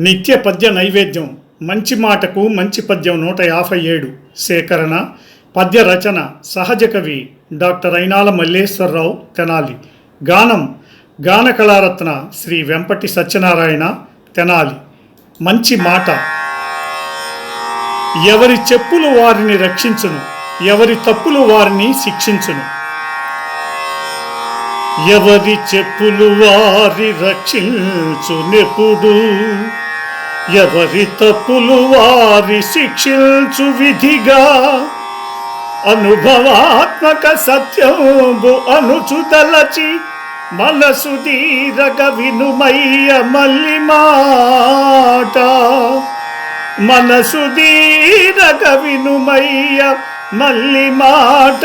నిత్య పద్య నైవేద్యం. మంచి మాటకు మంచి పద్యం నూట యాభై ఏడు. సేకరణ. పద్య రచన. సహజ కవి డాక్టర్ అయినాల మల్లేశ్వరరావు తెనాలి. గానం. గాన కళారత్న శ్రీ వెంపటి సత్యనారాయణ తెనాలి. మంచి మాట. ఎవరి చెప్పులు వారిని రక్షించును. ఎవరి తప్పులు వారిని శిక్షించును. ఎవరి చెప్పులు వారి రక్షించునెప్పుడు ఎవరి తప్పులు వారి శిక్షించు విధిగా అనుభవాత్మక సత్యంబు అనుచుతలచి మనసు దీరగ వినుమయ్య మల్లి మాట. మనసు దీరగ వినుమయ్య మల్లి మాట.